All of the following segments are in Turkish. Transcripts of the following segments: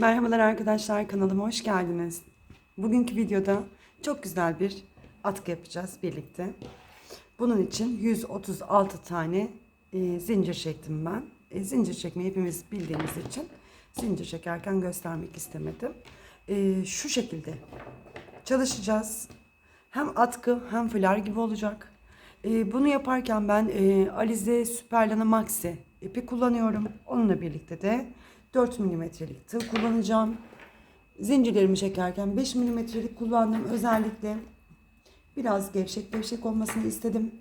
Merhabalar arkadaşlar kanalıma hoş geldiniz. Bugünkü videoda çok güzel bir atkı yapacağız birlikte. Bunun için 136 tane e, zincir çektim ben. E, zincir çekmeyi hepimiz bildiğimiz için zincir çekerken göstermek istemedim. E, şu şekilde çalışacağız. Hem atkı hem fular gibi olacak. E, bunu yaparken ben e, Alize Superlana Maxi ipi kullanıyorum. Onunla birlikte de 4 milimetrelik tığ kullanacağım. Zincirlerimi çekerken 5 milimetrelik kullandım. Özellikle biraz gevşek gevşek olmasını istedim.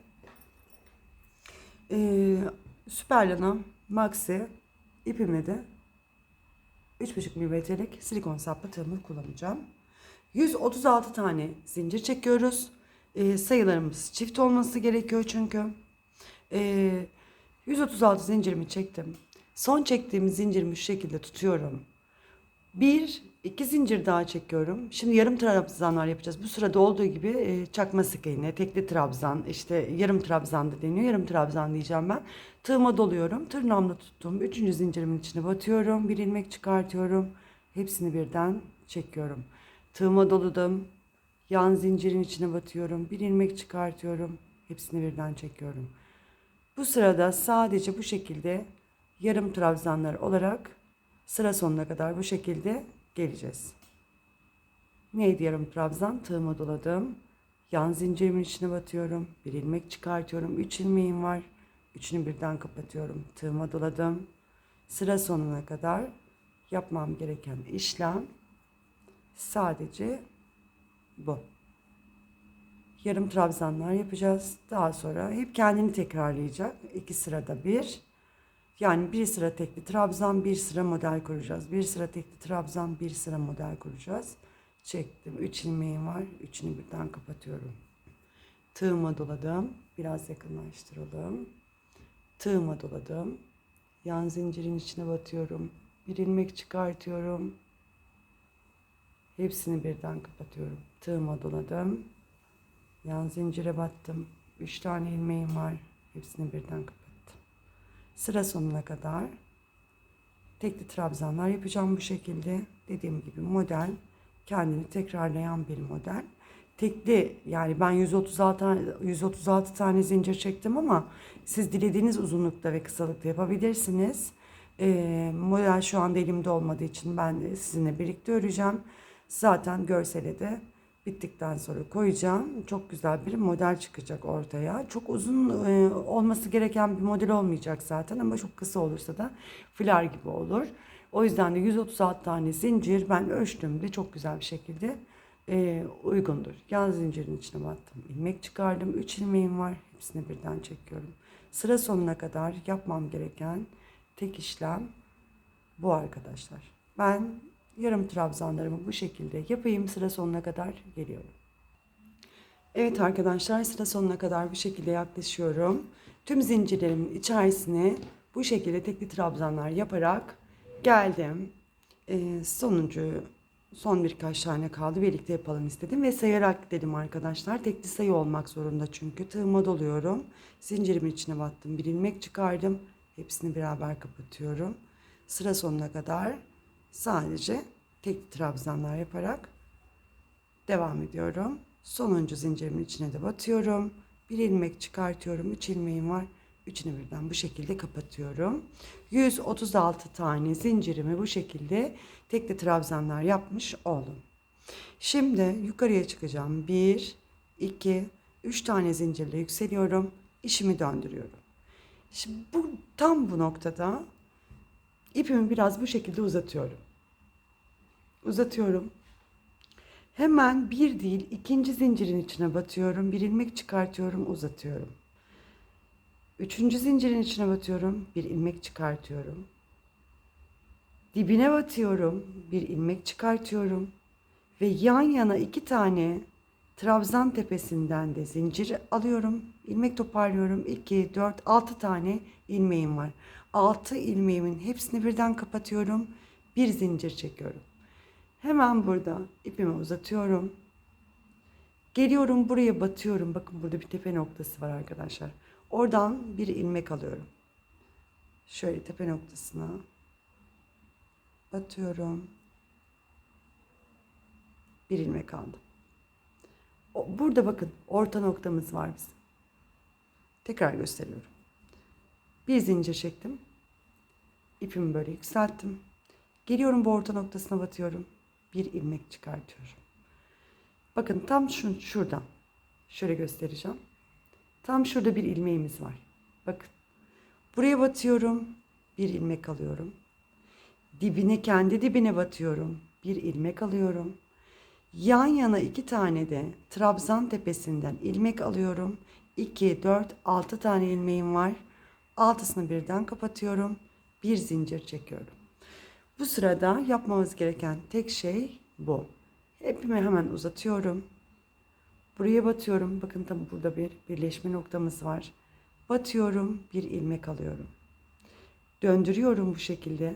E, Superlana Maxi ipimle de 3,5 milimetrelik silikon saplı tığımı kullanacağım. 136 tane zincir çekiyoruz. Ee, sayılarımız çift olması gerekiyor çünkü. Ee, 136 zincirimi çektim. Son çektiğim zincirimi şu şekilde tutuyorum. Bir, iki zincir daha çekiyorum. Şimdi yarım trabzanlar yapacağız. Bu sırada olduğu gibi e, çakma sık iğne, tekli trabzan, işte yarım trabzan da deniyor. Yarım trabzan diyeceğim ben. Tığıma doluyorum. Tırnağımla tuttum. Üçüncü zincirimin içine batıyorum. Bir ilmek çıkartıyorum. Hepsini birden çekiyorum. Tığıma doladım. Yan zincirin içine batıyorum. Bir ilmek çıkartıyorum. Hepsini birden çekiyorum. Bu sırada sadece bu şekilde yarım trabzanlar olarak sıra sonuna kadar bu şekilde geleceğiz. Neydi yarım trabzan? Tığıma doladım. Yan zincirimin içine batıyorum. Bir ilmek çıkartıyorum. Üç ilmeğim var. Üçünü birden kapatıyorum. Tığıma doladım. Sıra sonuna kadar yapmam gereken işlem sadece bu. Yarım trabzanlar yapacağız. Daha sonra hep kendini tekrarlayacak. İki sırada bir. Yani bir sıra tekli trabzan, bir sıra model kuracağız. Bir sıra tekli trabzan, bir sıra model kuracağız. Çektim. Üç ilmeğim var. Üçünü birden kapatıyorum. Tığıma doladım. Biraz yakınlaştıralım. Tığıma doladım. Yan zincirin içine batıyorum. Bir ilmek çıkartıyorum. Hepsini birden kapatıyorum. Tığıma doladım. Yan zincire battım. Üç tane ilmeğim var. Hepsini birden kapattım. Sıra sonuna kadar tekli trabzanlar yapacağım bu şekilde. Dediğim gibi model kendini tekrarlayan bir model. Tekli yani ben 136 tane, 136 tane zincir çektim ama siz dilediğiniz uzunlukta ve kısalıkta yapabilirsiniz. Ee, model şu anda elimde olmadığı için ben sizinle birlikte öreceğim. Zaten görsele de bittikten sonra koyacağım. Çok güzel bir model çıkacak ortaya. Çok uzun e, olması gereken bir model olmayacak zaten ama çok kısa olursa da flar gibi olur. O yüzden de 136 tane zincir ben ölçtüğümde çok güzel bir şekilde e, uygundur. Yan zincirin içine battım. ilmek çıkardım. 3 ilmeğim var. Hepsini birden çekiyorum. Sıra sonuna kadar yapmam gereken tek işlem bu arkadaşlar. Ben yarım trabzanlarımı bu şekilde yapayım. Sıra sonuna kadar geliyorum. Evet arkadaşlar sıra sonuna kadar bu şekilde yaklaşıyorum. Tüm zincirlerimin içerisine bu şekilde tekli trabzanlar yaparak geldim. Ee, sonuncu son birkaç tane kaldı birlikte yapalım istedim ve sayarak dedim arkadaşlar. Tekli sayı olmak zorunda çünkü tığıma doluyorum. Zincirimin içine battım. Bir ilmek çıkardım. Hepsini beraber kapatıyorum. Sıra sonuna kadar sadece tek trabzanlar yaparak devam ediyorum. Sonuncu zincirimin içine de batıyorum. Bir ilmek çıkartıyorum. Üç ilmeğim var. Üçünü birden bu şekilde kapatıyorum. 136 tane zincirimi bu şekilde tekli trabzanlar yapmış oldum. Şimdi yukarıya çıkacağım. 1, 2, 3 tane zincirle yükseliyorum. İşimi döndürüyorum. Şimdi bu tam bu noktada ipimi biraz bu şekilde uzatıyorum uzatıyorum. Hemen bir değil ikinci zincirin içine batıyorum. Bir ilmek çıkartıyorum, uzatıyorum. Üçüncü zincirin içine batıyorum. Bir ilmek çıkartıyorum. Dibine batıyorum. Bir ilmek çıkartıyorum. Ve yan yana iki tane trabzan tepesinden de zincir alıyorum. ilmek toparlıyorum. 2, 4, 6 tane ilmeğim var. 6 ilmeğimin hepsini birden kapatıyorum. Bir zincir çekiyorum. Hemen burada ipimi uzatıyorum. Geliyorum buraya batıyorum. Bakın burada bir tepe noktası var arkadaşlar. Oradan bir ilmek alıyorum. Şöyle tepe noktasına batıyorum. Bir ilmek aldım. Burada bakın orta noktamız var bizim. Tekrar gösteriyorum. Bir zincir çektim. İpimi böyle yükselttim. Geliyorum bu orta noktasına batıyorum. Bir ilmek çıkartıyorum. Bakın tam şu, şuradan. Şöyle göstereceğim. Tam şurada bir ilmeğimiz var. Bakın. Buraya batıyorum. Bir ilmek alıyorum. Dibine kendi dibine batıyorum. Bir ilmek alıyorum. Yan yana iki tane de trabzan tepesinden ilmek alıyorum. 2, 4, 6 tane ilmeğim var. Altısını birden kapatıyorum. Bir zincir çekiyorum. Bu sırada yapmamız gereken tek şey bu. Hepimi hemen uzatıyorum. Buraya batıyorum. Bakın tam burada bir birleşme noktamız var. Batıyorum, bir ilmek alıyorum. Döndürüyorum bu şekilde.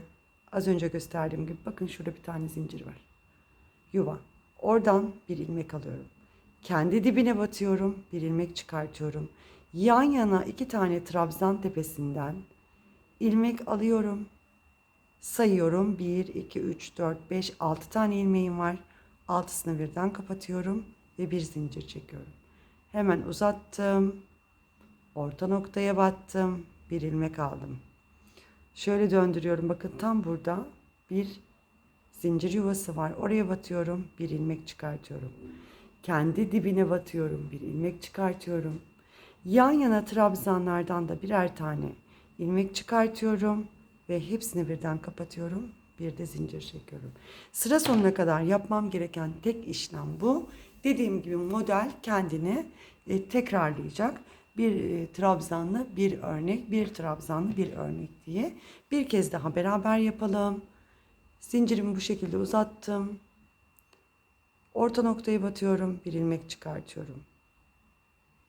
Az önce gösterdiğim gibi bakın şurada bir tane zincir var. Yuva. Oradan bir ilmek alıyorum. Kendi dibine batıyorum, bir ilmek çıkartıyorum. Yan yana iki tane trabzan tepesinden ilmek alıyorum. Sayıyorum. 1, 2, 3, 4, 5, 6 tane ilmeğim var. Altısını birden kapatıyorum ve bir zincir çekiyorum. Hemen uzattım. Orta noktaya battım. Bir ilmek aldım. Şöyle döndürüyorum. Bakın tam burada bir zincir yuvası var. Oraya batıyorum. Bir ilmek çıkartıyorum. Kendi dibine batıyorum. Bir ilmek çıkartıyorum. Yan yana trabzanlardan da birer tane ilmek çıkartıyorum ve hepsini birden kapatıyorum. Bir de zincir çekiyorum. Sıra sonuna kadar yapmam gereken tek işlem bu. Dediğim gibi model kendini e, tekrarlayacak. Bir e, trabzanlı bir örnek, bir trabzanlı bir örnek diye. Bir kez daha beraber yapalım. Zincirimi bu şekilde uzattım. Orta noktaya batıyorum, bir ilmek çıkartıyorum.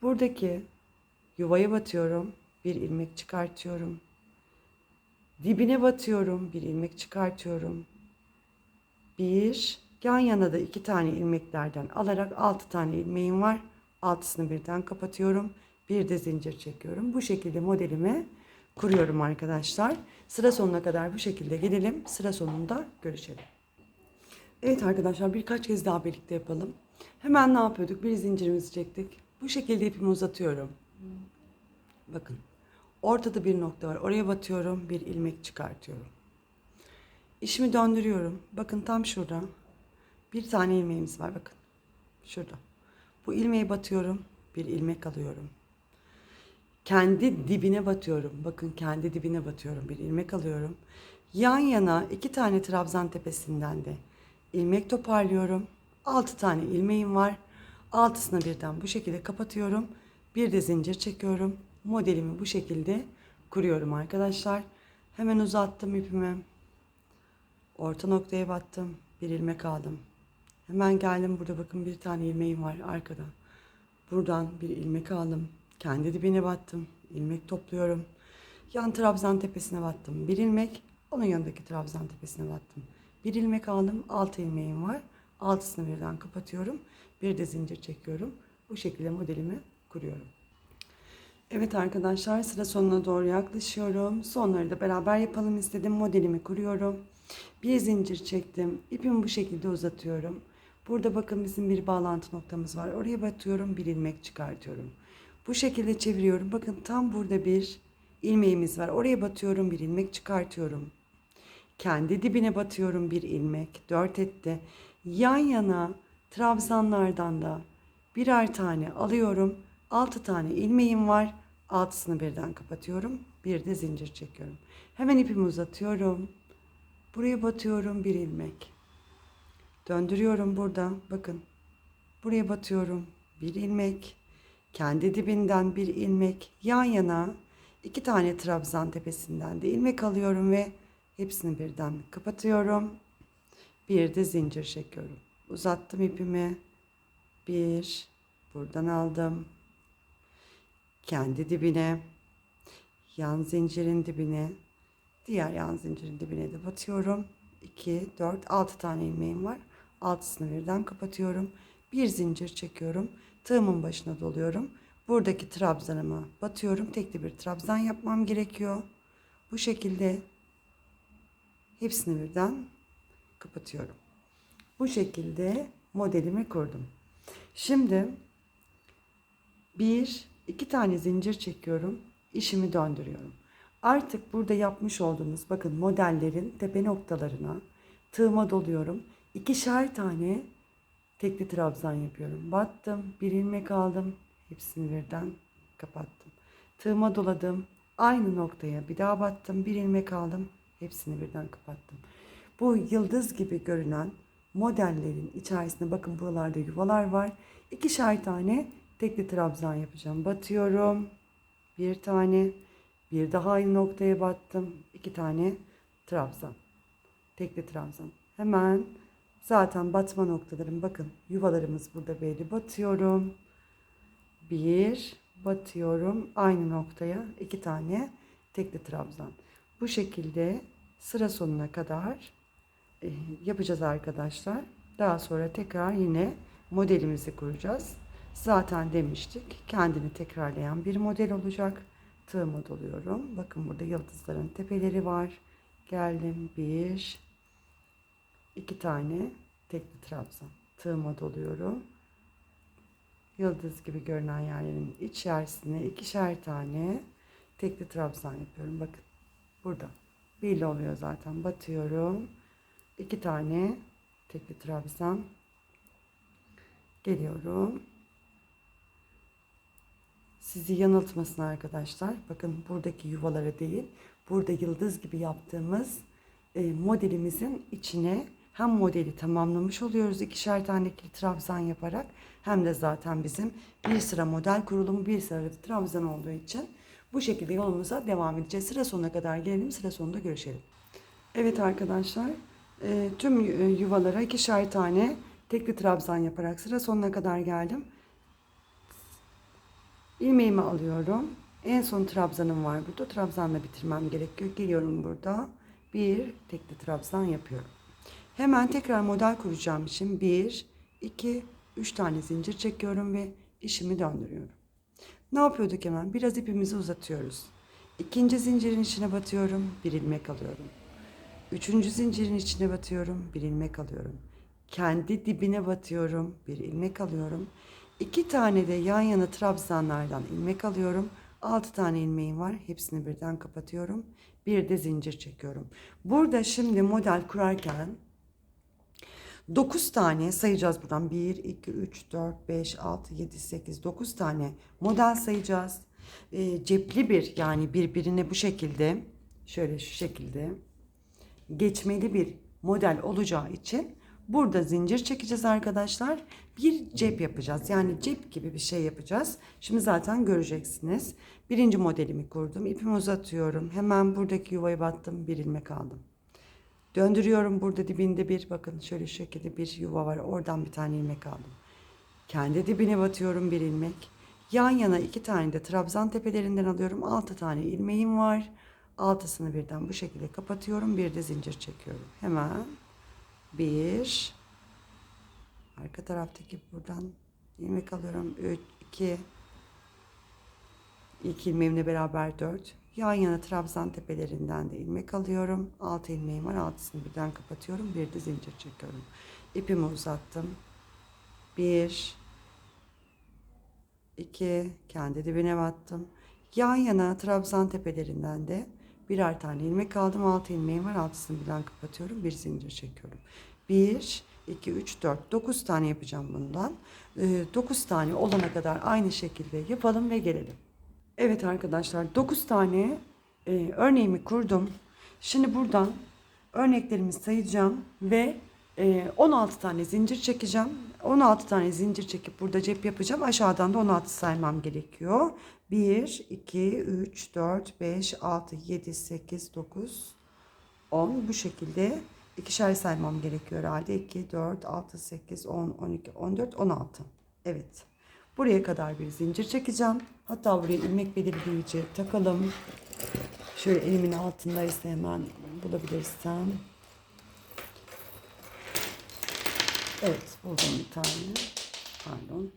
Buradaki yuvaya batıyorum, bir ilmek çıkartıyorum. Dibine batıyorum, bir ilmek çıkartıyorum. Bir, yan yana da iki tane ilmeklerden alarak altı tane ilmeğim var. Altısını birden kapatıyorum. Bir de zincir çekiyorum. Bu şekilde modelimi kuruyorum arkadaşlar. Sıra sonuna kadar bu şekilde gelelim. Sıra sonunda görüşelim. Evet arkadaşlar birkaç kez daha birlikte yapalım. Hemen ne yapıyorduk? Bir zincirimizi çektik. Bu şekilde ipimi uzatıyorum. Bakın. Ortada bir nokta var. Oraya batıyorum. Bir ilmek çıkartıyorum. İşimi döndürüyorum. Bakın tam şurada. Bir tane ilmeğimiz var. Bakın. Şurada. Bu ilmeği batıyorum. Bir ilmek alıyorum. Kendi dibine batıyorum. Bakın kendi dibine batıyorum. Bir ilmek alıyorum. Yan yana iki tane trabzan tepesinden de ilmek toparlıyorum. Altı tane ilmeğim var. Altısını birden bu şekilde kapatıyorum. Bir de zincir çekiyorum. Modelimi bu şekilde kuruyorum arkadaşlar. Hemen uzattım ipimi. Orta noktaya battım. Bir ilmek aldım. Hemen geldim burada bakın bir tane ilmeğim var arkada. Buradan bir ilmek aldım. Kendi dibine battım. ilmek topluyorum. Yan trabzan tepesine battım. Bir ilmek. Onun yanındaki trabzan tepesine battım. Bir ilmek aldım. Altı ilmeğim var. Altısını birden kapatıyorum. Bir de zincir çekiyorum. Bu şekilde modelimi kuruyorum. Evet arkadaşlar sıra sonuna doğru yaklaşıyorum. Sonları da beraber yapalım istedim. Modelimi kuruyorum. Bir zincir çektim. İpimi bu şekilde uzatıyorum. Burada bakın bizim bir bağlantı noktamız var. Oraya batıyorum. Bir ilmek çıkartıyorum. Bu şekilde çeviriyorum. Bakın tam burada bir ilmeğimiz var. Oraya batıyorum. Bir ilmek çıkartıyorum. Kendi dibine batıyorum bir ilmek. Dört etti. Yan yana trabzanlardan da birer tane alıyorum. Altı tane ilmeğim var. Altısını birden kapatıyorum. Bir de zincir çekiyorum. Hemen ipimi uzatıyorum. Buraya batıyorum bir ilmek. Döndürüyorum burada. Bakın. Buraya batıyorum. Bir ilmek. Kendi dibinden bir ilmek. Yan yana iki tane trabzan tepesinden de ilmek alıyorum ve hepsini birden kapatıyorum. Bir de zincir çekiyorum. Uzattım ipimi. Bir. Buradan aldım. Kendi dibine. Yan zincirin dibine. Diğer yan zincirin dibine de batıyorum. 2, 4, 6 tane ilmeğim var. Altısını birden kapatıyorum. Bir zincir çekiyorum. Tığımın başına doluyorum. Buradaki trabzanıma batıyorum. Tekli bir trabzan yapmam gerekiyor. Bu şekilde hepsini birden kapatıyorum. Bu şekilde modelimi kurdum. Şimdi bir, iki tane zincir çekiyorum. işimi döndürüyorum. Artık burada yapmış olduğumuz bakın modellerin tepe noktalarına tığıma doluyorum. İkişer tane tekli trabzan yapıyorum. Battım, bir ilmek aldım. Hepsini birden kapattım. Tığıma doladım. Aynı noktaya bir daha battım. Bir ilmek aldım. Hepsini birden kapattım. Bu yıldız gibi görünen modellerin içerisinde bakın buralarda yuvalar var. İkişer tane tekli trabzan yapacağım. Batıyorum. Bir tane. Bir daha aynı noktaya battım. iki tane trabzan. Tekli trabzan. Hemen zaten batma noktalarım bakın yuvalarımız burada belli. Batıyorum. Bir batıyorum aynı noktaya iki tane tekli trabzan. Bu şekilde sıra sonuna kadar e, yapacağız arkadaşlar. Daha sonra tekrar yine modelimizi kuracağız. Zaten demiştik kendini tekrarlayan bir model olacak. Tığıma doluyorum. Bakın burada yıldızların tepeleri var. Geldim bir, iki tane tekli trabzan. Tığıma doluyorum. Yıldız gibi görünen yerlerin içerisine ikişer tane tekli trabzan yapıyorum. Bakın burada belli oluyor zaten. Batıyorum. iki tane tekli trabzan geliyorum. Sizi yanıltmasın arkadaşlar. Bakın buradaki yuvalara değil, burada yıldız gibi yaptığımız e, modelimizin içine hem modeli tamamlamış oluyoruz ikişer tane trabzan yaparak hem de zaten bizim bir sıra model kurulumu bir sıra trabzan olduğu için bu şekilde yolumuza devam edeceğiz. Sıra sonuna kadar gelelim, sıra sonunda görüşelim. Evet arkadaşlar, e, tüm e, yuvalara ikişer tane tekli trabzan yaparak sıra sonuna kadar geldim. İlmeğimi alıyorum. En son trabzanım var burada. Trabzanla bitirmem gerekiyor. Geliyorum burada. Bir tekli trabzan yapıyorum. Hemen tekrar model kuracağım için bir, iki, üç tane zincir çekiyorum ve işimi döndürüyorum. Ne yapıyorduk hemen? Biraz ipimizi uzatıyoruz. İkinci zincirin içine batıyorum, bir ilmek alıyorum. Üçüncü zincirin içine batıyorum, bir ilmek alıyorum. Kendi dibine batıyorum, bir ilmek alıyorum. İki tane de yan yana trabzanlardan ilmek alıyorum. Altı tane ilmeğim var. Hepsini birden kapatıyorum. Bir de zincir çekiyorum. Burada şimdi model kurarken 9 tane sayacağız buradan. 1, 2, 3, 4, 5, 6, 7, 8, 9 tane model sayacağız. E, cepli bir yani birbirine bu şekilde şöyle şu şekilde geçmeli bir model olacağı için burada zincir çekeceğiz arkadaşlar. Bir cep yapacağız. Yani cep gibi bir şey yapacağız. Şimdi zaten göreceksiniz. Birinci modelimi kurdum. İpimi uzatıyorum. Hemen buradaki yuvayı battım. Bir ilmek aldım. Döndürüyorum burada dibinde bir bakın şöyle şu şekilde bir yuva var. Oradan bir tane ilmek aldım. Kendi dibine batıyorum bir ilmek. Yan yana iki tane de trabzan tepelerinden alıyorum. Altı tane ilmeğim var. Altısını birden bu şekilde kapatıyorum. Bir de zincir çekiyorum. Hemen bir arka taraftaki buradan ilmek alıyorum. Üç, iki ilk ilmeğimle beraber dört. Yan yana trabzan tepelerinden de ilmek alıyorum. Altı ilmeğim var. Altısını birden kapatıyorum. Bir de zincir çekiyorum. İpimi uzattım. Bir, iki, kendi dibine battım. Yan yana trabzan tepelerinden de birer tane ilmek aldım. Altı ilmeğim var. Altısını birden kapatıyorum. Bir zincir çekiyorum. Bir, iki, üç, dört. Dokuz tane yapacağım bundan. Ee, dokuz tane olana kadar aynı şekilde yapalım ve gelelim. Evet arkadaşlar 9 tane e, örneğimi kurdum. Şimdi buradan örneklerimi sayacağım ve 16 tane zincir çekeceğim. 16 tane zincir çekip burada cep yapacağım. Aşağıdan da 16 saymam gerekiyor. 1, 2, 3, 4, 5, 6, 7, 8, 9, 10 bu şekilde ikişer saymam gerekiyor herhalde. 2, 4, 6, 8, 10, 12, 14, 16. Evet. Buraya kadar bir zincir çekeceğim. Hatta buraya ilmek belirleyici takalım. Şöyle elimin altındaysa hemen bulabilirsem. Evet buldum bir tane. Pardon.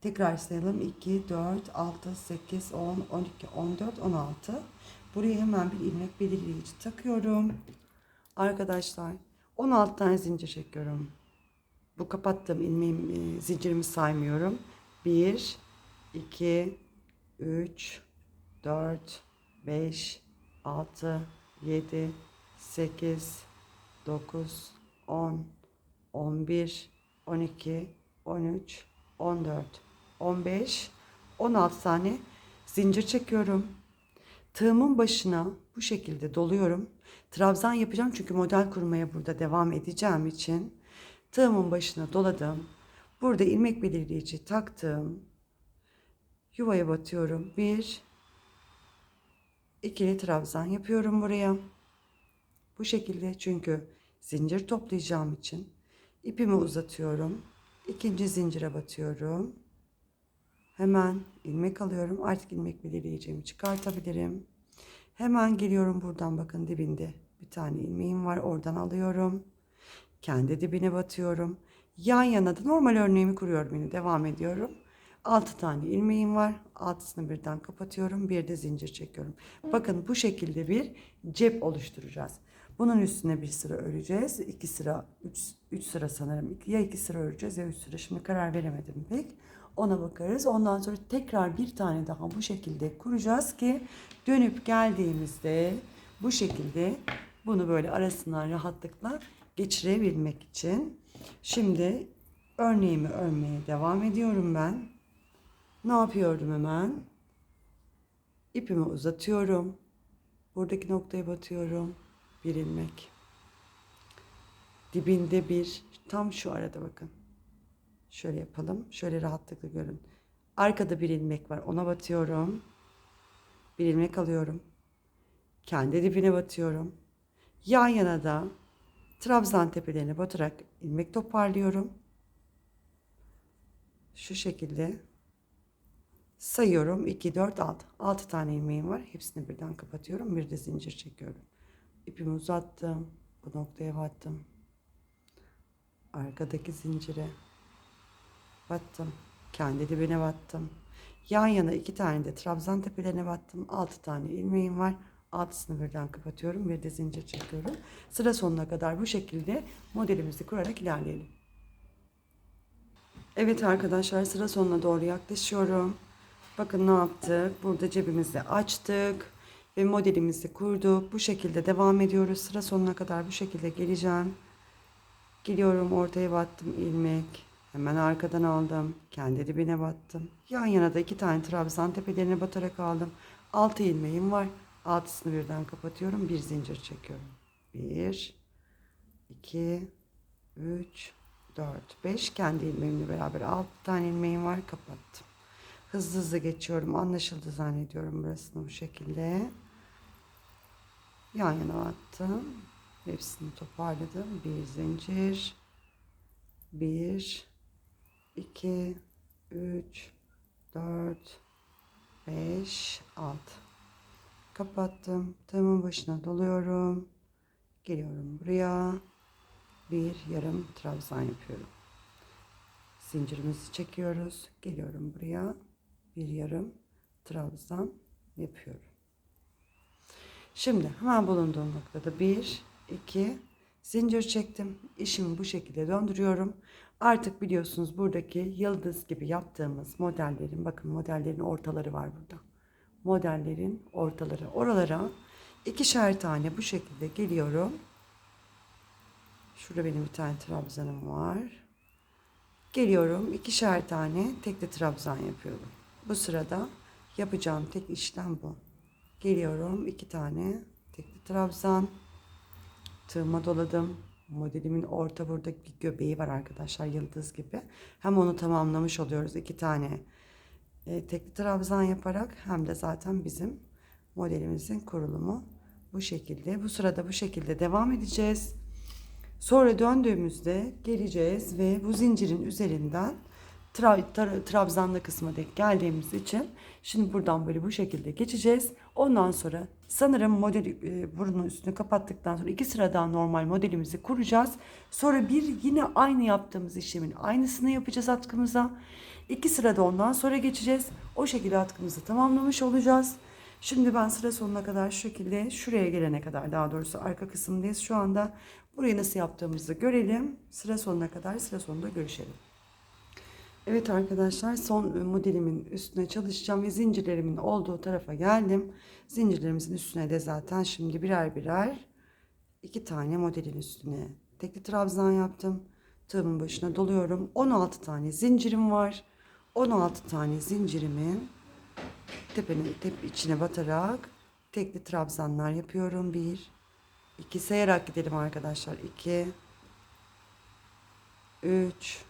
Tekrar sayalım. 2, 4, 6, 8, 10, 12, 14, 16. Buraya hemen bir ilmek belirleyici takıyorum. Arkadaşlar 16 tane zincir çekiyorum. Bu kapattığım ilmeğim e, zincirimi saymıyorum. 1 2 3 4 5 6 7 8 9 10 11 12 13 14 15 16 tane zincir çekiyorum. Tığımın başına bu şekilde doluyorum. Trabzan yapacağım çünkü model kurmaya burada devam edeceğim için tığımın başına doladım. Burada ilmek belirleyici taktım. Yuvaya batıyorum. Bir ikili trabzan yapıyorum buraya. Bu şekilde çünkü zincir toplayacağım için ipimi uzatıyorum. İkinci zincire batıyorum. Hemen ilmek alıyorum. Artık ilmek belirleyeceğimi çıkartabilirim. Hemen geliyorum buradan bakın dibinde bir tane ilmeğim var. Oradan alıyorum. Kendi dibine batıyorum. Yan yana da normal örneğimi kuruyorum yine devam ediyorum. 6 tane ilmeğim var. Altısını birden kapatıyorum. Bir de zincir çekiyorum. Bakın bu şekilde bir cep oluşturacağız. Bunun üstüne bir sıra öreceğiz. 2 sıra, 3 sıra sanırım. Ya 2 sıra öreceğiz ya 3 sıra. Şimdi karar veremedim pek. Ona bakarız. Ondan sonra tekrar bir tane daha bu şekilde kuracağız ki dönüp geldiğimizde bu şekilde bunu böyle arasından rahatlıkla geçirebilmek için. Şimdi örneğimi örmeye devam ediyorum ben. Ne yapıyordum hemen? İpimi uzatıyorum. Buradaki noktaya batıyorum. Bir ilmek. Dibinde bir. Tam şu arada bakın. Şöyle yapalım. Şöyle rahatlıkla görün. Arkada bir ilmek var. Ona batıyorum. Bir ilmek alıyorum. Kendi dibine batıyorum. Yan yana da trabzan tepelerine batarak ilmek toparlıyorum. Şu şekilde sayıyorum. 2, 4, 6. 6 tane ilmeğim var. Hepsini birden kapatıyorum. Bir de zincir çekiyorum. İpimi uzattım. Bu noktaya battım. Arkadaki zincire battım. Kendi dibine battım. Yan yana iki tane de trabzan tepelerine battım. Altı tane ilmeğim var. Altısını birden kapatıyorum. Bir de zincir çekiyorum. Sıra sonuna kadar bu şekilde modelimizi kurarak ilerleyelim. Evet arkadaşlar sıra sonuna doğru yaklaşıyorum. Bakın ne yaptık. Burada cebimizi açtık. Ve modelimizi kurduk. Bu şekilde devam ediyoruz. Sıra sonuna kadar bu şekilde geleceğim. Geliyorum ortaya battım ilmek. Hemen arkadan aldım. Kendi dibine battım. Yan yana da iki tane trabzan tepelerine batarak aldım. Altı ilmeğim var. Altısını birden kapatıyorum. Bir zincir çekiyorum. Bir, iki, üç, dört, beş. Kendi ilmeğimle beraber altı tane ilmeğim var. Kapattım. Hızlı hızlı geçiyorum. Anlaşıldı zannediyorum burasını bu şekilde. Yan yana attım. Hepsini toparladım. Bir zincir. Bir, 2, 3, 4, 5, 6. Kapattım. Tığımın başına doluyorum. Geliyorum buraya. Bir yarım trabzan yapıyorum. Zincirimizi çekiyoruz. Geliyorum buraya. Bir yarım trabzan yapıyorum. Şimdi hemen bulunduğum noktada bir, iki, zincir çektim. İşimi bu şekilde döndürüyorum. Artık biliyorsunuz buradaki yıldız gibi yaptığımız modellerin bakın modellerin ortaları var burada. Modellerin ortaları. Oralara ikişer tane bu şekilde geliyorum. Şurada benim bir tane trabzanım var. Geliyorum ikişer tane tekli trabzan yapıyorum. Bu sırada yapacağım tek işlem bu. Geliyorum iki tane tekli trabzan. Tığıma doladım. Modelimin orta burada bir göbeği var arkadaşlar yıldız gibi. Hem onu tamamlamış oluyoruz iki tane e, tekli trabzan yaparak hem de zaten bizim modelimizin kurulumu bu şekilde. Bu sırada bu şekilde devam edeceğiz. Sonra döndüğümüzde geleceğiz ve bu zincirin üzerinden tra, tra, trabzanlı kısma denk geldiğimiz için şimdi buradan böyle bu şekilde geçeceğiz. Ondan sonra sanırım model e, burnun üstünü kapattıktan sonra iki sıra daha normal modelimizi kuracağız. Sonra bir yine aynı yaptığımız işlemin aynısını yapacağız atkımıza. İki sırada ondan sonra geçeceğiz. O şekilde atkımızı tamamlamış olacağız. Şimdi ben sıra sonuna kadar şu şekilde şuraya gelene kadar daha doğrusu arka kısımdayız şu anda. Burayı nasıl yaptığımızı görelim. Sıra sonuna kadar sıra sonunda görüşelim. Evet arkadaşlar son modelimin üstüne çalışacağım ve zincirlerimin olduğu tarafa geldim. Zincirlerimizin üstüne de zaten şimdi birer birer iki tane modelin üstüne tekli trabzan yaptım. Tığımın başına doluyorum. 16 tane zincirim var. 16 tane zincirimin tepenin tep içine batarak tekli trabzanlar yapıyorum. 1 2 sayarak gidelim arkadaşlar. 2 3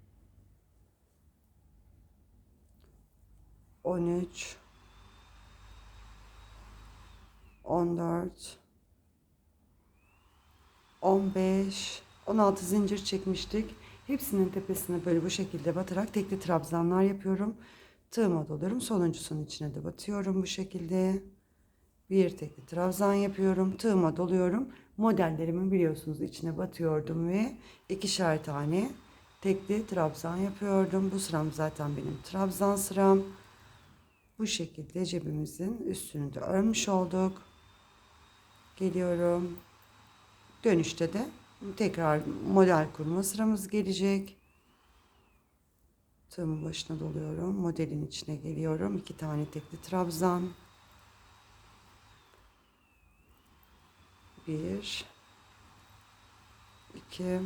13 14 15 16 zincir çekmiştik. Hepsinin tepesine böyle bu şekilde batarak tekli trabzanlar yapıyorum. Tığıma doluyorum. Sonuncusunun içine de batıyorum bu şekilde. Bir tekli trabzan yapıyorum. Tığıma doluyorum. Modellerimin biliyorsunuz içine batıyordum ve ikişer tane tekli trabzan yapıyordum. Bu sıram zaten benim trabzan sıram. Bu şekilde cebimizin üstünü de örmüş olduk. Geliyorum. Dönüşte de tekrar model kurma sıramız gelecek. Tığımın başına doluyorum. Modelin içine geliyorum. İki tane tekli trabzan. Bir. iki,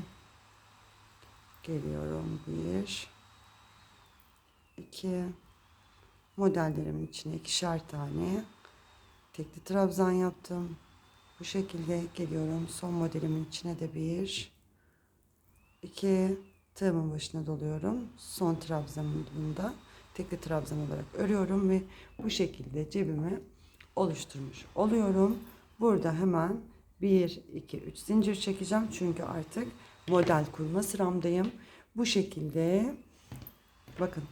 Geliyorum. Bir. iki, Modellerimin içine ikişer tane tekli trabzan yaptım. Bu şekilde geliyorum. Son modelimin içine de bir, iki, tığımın başına doluyorum. Son trabzanımı da tekli trabzan olarak örüyorum ve bu şekilde cebimi oluşturmuş oluyorum. Burada hemen 1, 2, 3 zincir çekeceğim. Çünkü artık model kurma sıramdayım. Bu şekilde bakın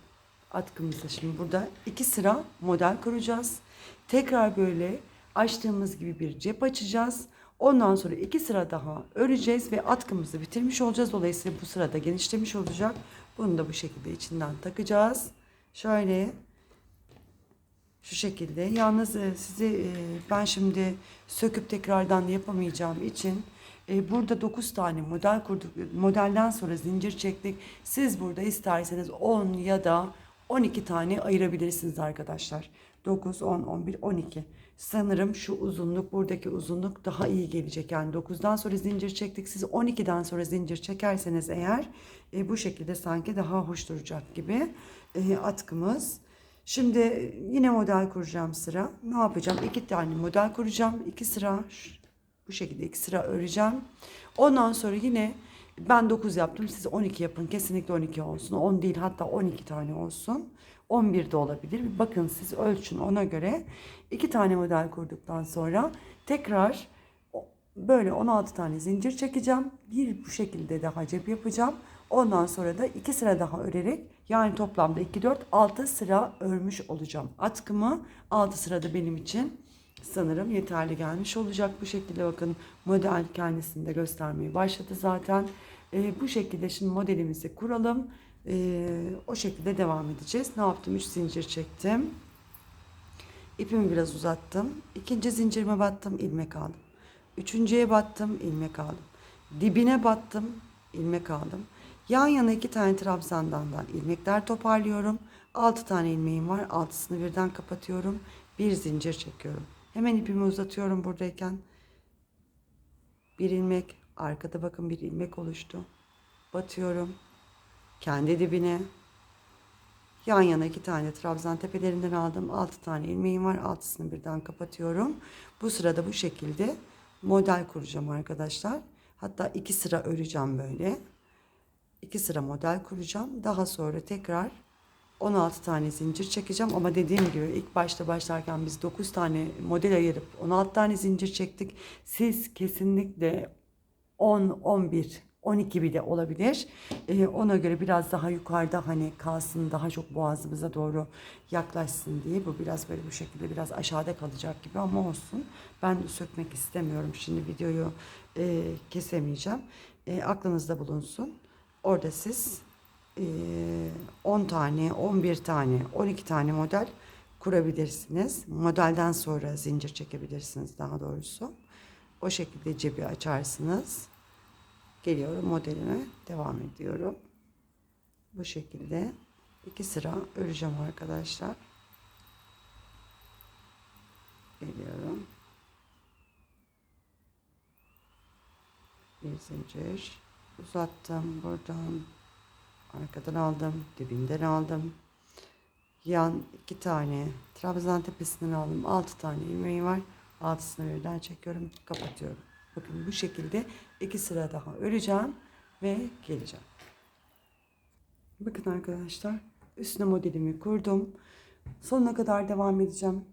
atkımızda şimdi burada iki sıra model kuracağız. Tekrar böyle açtığımız gibi bir cep açacağız. Ondan sonra iki sıra daha öreceğiz ve atkımızı bitirmiş olacağız. Dolayısıyla bu sırada genişlemiş olacak. Bunu da bu şekilde içinden takacağız. Şöyle şu şekilde. Yalnız e, size e, ben şimdi söküp tekrardan yapamayacağım için e, burada 9 tane model kurduk. Modelden sonra zincir çektik. Siz burada isterseniz 10 ya da 12 tane ayırabilirsiniz arkadaşlar. 9, 10, 11, 12. Sanırım şu uzunluk, buradaki uzunluk daha iyi gelecek. Yani 9'dan sonra zincir çektik. Siz 12'den sonra zincir çekerseniz eğer e, bu şekilde sanki daha hoş duracak gibi e, atkımız. Şimdi yine model kuracağım sıra. Ne yapacağım? İki tane model kuracağım. iki sıra bu şekilde iki sıra öreceğim. Ondan sonra yine ben 9 yaptım. Siz 12 yapın. Kesinlikle 12 olsun. 10 değil hatta 12 tane olsun. 11 de olabilir. Bakın siz ölçün ona göre. iki tane model kurduktan sonra tekrar böyle 16 tane zincir çekeceğim. Bir bu şekilde daha cep yapacağım. Ondan sonra da iki sıra daha örerek yani toplamda 2 4 6 sıra örmüş olacağım. Atkımı 6 sırada benim için sanırım yeterli gelmiş olacak. Bu şekilde bakın model kendisini de göstermeye başladı zaten. Ee, bu şekilde şimdi modelimizi kuralım. Ee, o şekilde devam edeceğiz. Ne yaptım? 3 zincir çektim. İpimi biraz uzattım. İkinci zincirime battım, ilmek aldım. Üçüncüye battım, ilmek aldım. Dibine battım, ilmek aldım. Yan yana iki tane trabzandan da ilmekler toparlıyorum. Altı tane ilmeğim var. Altısını birden kapatıyorum. Bir zincir çekiyorum. Hemen ipimi uzatıyorum buradayken. Bir ilmek. Arkada bakın bir ilmek oluştu. Batıyorum. Kendi dibine. Yan yana iki tane trabzan tepelerinden aldım. Altı tane ilmeğim var. Altısını birden kapatıyorum. Bu sırada bu şekilde model kuracağım arkadaşlar. Hatta iki sıra öreceğim böyle. İki sıra model kuracağım. Daha sonra tekrar 16 tane zincir çekeceğim ama dediğim gibi ilk başta başlarken biz 9 tane model ayırıp 16 tane zincir çektik. Siz kesinlikle 10, 11, 12 bile olabilir. Ee, ona göre biraz daha yukarıda hani kalsın daha çok boğazımıza doğru yaklaşsın diye. Bu biraz böyle bu şekilde biraz aşağıda kalacak gibi ama olsun. Ben sökmek istemiyorum. Şimdi videoyu e, kesemeyeceğim. E, aklınızda bulunsun. Orada siz 10 tane, 11 tane, 12 tane model kurabilirsiniz. Modelden sonra zincir çekebilirsiniz daha doğrusu. O şekilde cebi açarsınız. Geliyorum modelime devam ediyorum. Bu şekilde iki sıra öreceğim arkadaşlar. Geliyorum. Bir zincir uzattım buradan arkadan aldım dibinden aldım. Yan iki tane trabzan tepesinden aldım. Altı tane ilmeği var. Altısını birden çekiyorum kapatıyorum. Bakın bu şekilde iki sıra daha öreceğim ve geleceğim. Bakın arkadaşlar üstüne modelimi kurdum. Sonuna kadar devam edeceğim.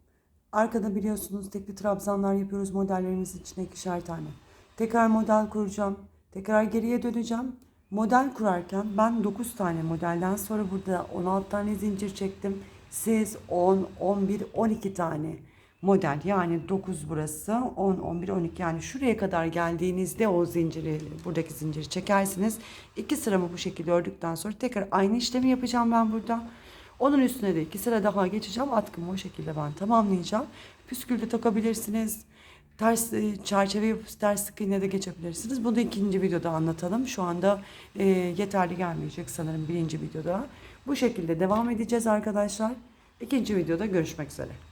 Arkada biliyorsunuz tekli trabzanlar yapıyoruz modellerimizin içine ikişer tane. Tekrar model kuracağım tekrar geriye döneceğim Model kurarken ben 9 tane modelden sonra burada 16 tane zincir çektim. Siz 10, 11, 12 tane model yani 9 burası 10, 11, 12 yani şuraya kadar geldiğinizde o zinciri buradaki zinciri çekersiniz. İki sıramı bu şekilde ördükten sonra tekrar aynı işlemi yapacağım ben burada. Onun üstüne de iki sıra daha geçeceğim. Atkımı o şekilde ben tamamlayacağım. Püskül de takabilirsiniz. Ters e, çerçeve yapıp ters sık iğne de geçebilirsiniz. Bunu ikinci videoda anlatalım. Şu anda e, yeterli gelmeyecek sanırım birinci videoda. Bu şekilde devam edeceğiz arkadaşlar. İkinci videoda görüşmek üzere.